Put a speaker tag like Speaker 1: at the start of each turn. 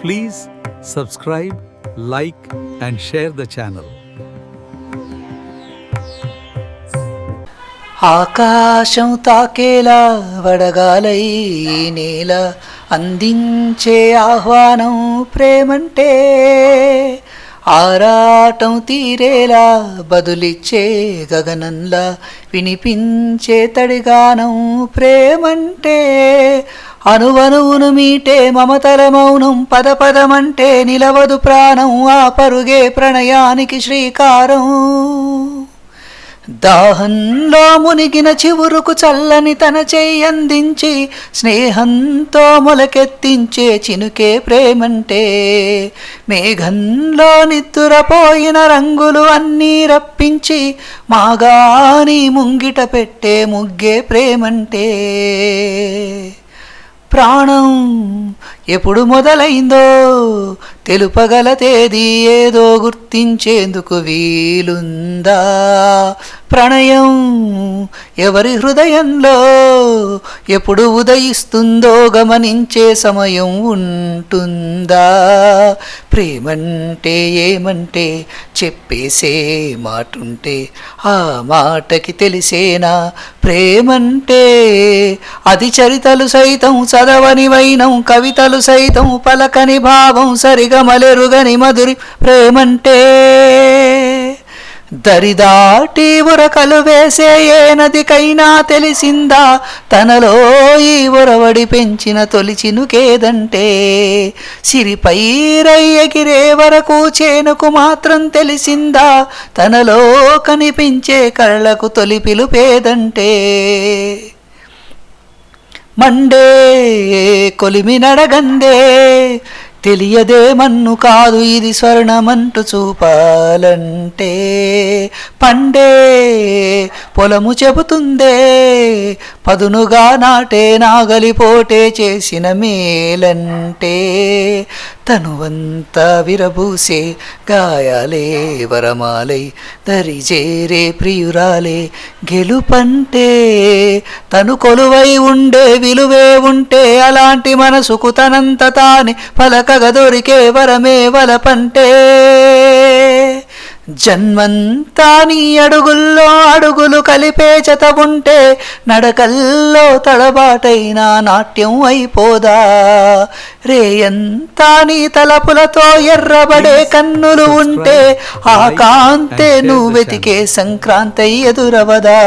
Speaker 1: Please subscribe like and share the channel
Speaker 2: ఆకాశం తాకేలా వడగాలై నేల అందించే ఆహ్వానం ప్రేమంటే ఆరాటం తీరేలా బదులిచ్చే గగనంలా వినిపించే తడిగానం ప్రేమంటే అనువనువును మీటే మమతల మౌనం పద పదమంటే నిలవదు ప్రాణం ఆ పరుగే ప్రణయానికి శ్రీకారం. దాహంలో మునిగిన చివురుకు చల్లని తన చెయ్యందించి స్నేహంతో మొలకెత్తించే చినుకే ప్రేమంటే మేఘంలో నిద్దురపోయిన రంగులు అన్నీ రప్పించి మాగాని ముంగిట పెట్టే ముగ్గే ప్రేమంటే. ప్రాణం ఎప్పుడు మొదలైందో తెలుపగల తేదీ ఏదో గుర్తించేందుకు వీలుందా? ప్రణయం ఎవరి హృదయంలో ఎప్పుడు ఉదయిస్తుందో గమనించే సమయం ఉంటుందా? ప్రేమంటే ఏమంటే చెప్పేసే మాటుంటే ఆ మాటకి తెలిసేనా? ప్రేమంటే అది చరితలు సైతం చదవని వైనం కవితలు సైతం పలకని భావం సరిగమలెరుగని మధురి ప్రేమంటే దరిదాటి ఉరకలు వేసే ఏ నదికైనా తెలిసిందా? తనలో ఈ ఉరవడి పెంచిన తొలిచినుకేదంటే సిరిపై రయ్యగిరే వరకు చేనుకు మాత్రం తెలిసిందా? తనలో కనిపించే కళ్ళకు తొలి పిలుపేదంటే మండే కొలిమి నడగందే తెలియదే మన్ను కాదు ఇది స్వర్ణమంటూ చూపాలంటే పండే పొలము చెబుతుందే పదునుగా నాటే నాగలిపోటే చేసిన మేలంటే తనువంతా విరబూసే గాయాలే వరమాలై దరిజేరే ప్రియురాలే గెలుపంటే తను కొలువై ఉండే విలువే ఉంటే అలాంటి మనసుకు తనంత తానే పలకగ దొరికే వరమే వలపంటే జన్మంతా నీ అడుగుల్లో అడుగులు కలిపే జత ఉంటే నడకల్లో తడబాటైన నాట్యం అయిపోదా? రేయంతా నీ తలపులతో ఎర్రబడే కన్నులు ఉంటే ఆ కాంతే నువ్వు వెతికే సంక్రాంతి ఎదురవదా?